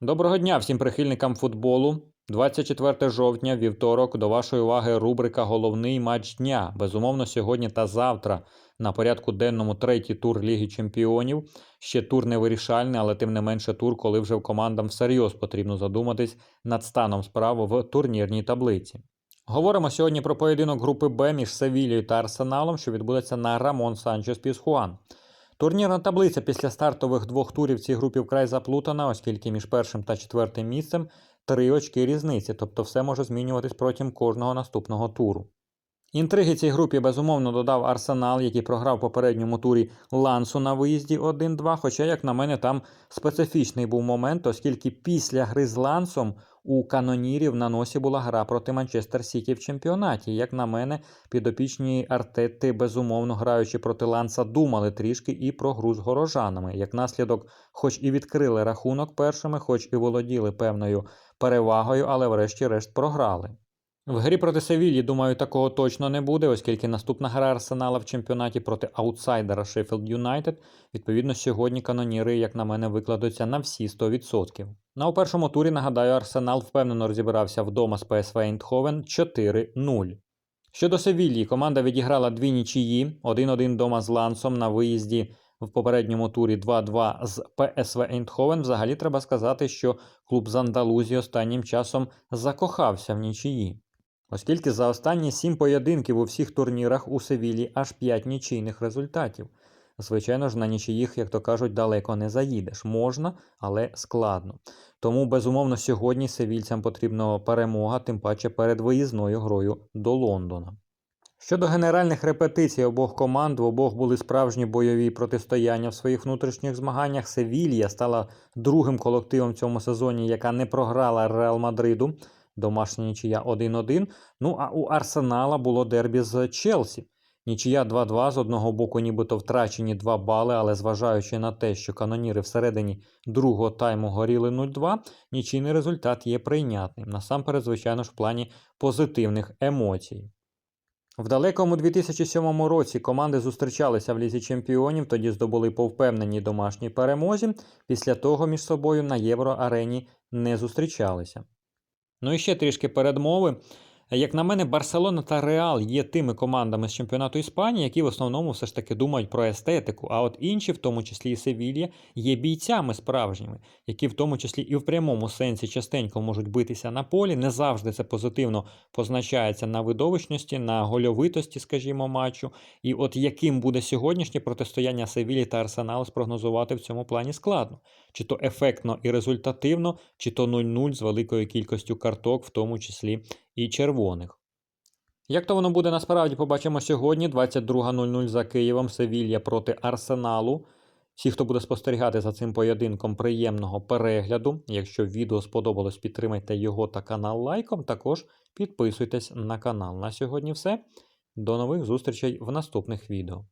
Доброго дня всім прихильникам футболу. 24 жовтня, вівторок, до вашої уваги рубрика Головний матч дня. Безумовно, сьогодні та завтра на порядку денному третій тур Ліги Чемпіонів. Ще тур не вирішальний, але тим не менше тур, коли вже командам всерйоз потрібно задуматись над станом справи в турнірній таблиці. Говоримо сьогодні про поєдинок групи Б між Севілією та Арсеналом, що відбудеться на Рамон Санчес Пісхуан. Турнірна таблиця після стартових двох турів цій групі вкрай заплутана, оскільки між першим та четвертим місцем три очки різниці, тобто все може змінюватись протягом кожного наступного туру. Інтриги цій групі безумовно додав Арсенал, який програв в попередньому турі Лансу на виїзді 1-2. Хоча, як на мене, там специфічний був момент, оскільки після гри з Лансом у канонірів на носі була гра проти Манчестер Сіті в чемпіонаті. Як на мене, підопічні Артети, безумовно граючи проти Ланса, думали трішки і про гру з горожанами. Як наслідок, хоч і відкрили рахунок першими, хоч і володіли певною перевагою, але врешті-решт програли. В грі проти Севілі, думаю, такого точно не буде, оскільки наступна гра Арсенала в чемпіонаті проти аутсайдера Шеффілд Юнайтед. Відповідно, сьогодні каноніри, як на мене, викладуться на всі 100%. На у першому турі, нагадаю, Арсенал впевнено розібрався вдома з ПСВ Ейндховен 4-0. Щодо Севілії, команда відіграла дві нічиї, 1-1 дома з Лансом на виїзді в попередньому турі 2-2 з ПСВ Ейндховен. Взагалі треба сказати, що клуб з Андалузії останнім часом закохався в нічиї. Оскільки за останні сім поєдинків у всіх турнірах у Севілі аж 5 нічийних результатів. Звичайно ж, на нічиїх, як то кажуть, далеко не заїдеш. Можна, але складно. Тому, безумовно, сьогодні севільцям потрібна перемога, тим паче перед виїзною грою до Лондона. Щодо генеральних репетицій обох команд, в обох були справжні бойові протистояння в своїх внутрішніх змаганнях. Севілья стала другим колективом в цьому сезоні, яка не програла Реал Мадриду. Домашня нічия 1-1. Ну а у Арсенала було дербі з Челсі. Нічия 2-2 з одного боку, нібито втрачені 2 бали, але зважаючи на те, що каноніри всередині другого тайму горіли 0-2, нічийний результат є прийнятним. Насамперед, звичайно ж, в плані позитивних емоцій. В далекому 2007 році команди зустрічалися в Лізі Чемпіонів, тоді здобули по впевненій домашній перемозі. Після того між собою на Євроарені не зустрічалися. Ну і ще трішки передмови. Як на мене, Барселона та Реал є тими командами з чемпіонату Іспанії, які в основному все ж таки думають про естетику. А от інші, в тому числі і Севілья, є бійцями справжніми, які в тому числі і в прямому сенсі частенько можуть битися на полі. Не завжди це позитивно позначається на видовищності, на гольовитості, скажімо, матчу. І от яким буде сьогоднішнє протистояння Севілі та Арсеналу спрогнозувати в цьому плані складно. Чи то ефектно і результативно, чи то 0-0 з великою кількістю карток, в тому числі і червоних. Як то воно буде насправді, побачимо сьогодні, 22.00 за Києвом, Севілья проти Арсеналу. Всі, хто буде спостерігати за цим поєдинком, приємного перегляду. Якщо відео сподобалось, підтримайте його та канал лайком. Також підписуйтесь на канал. На сьогодні все. До нових зустрічей в наступних відео.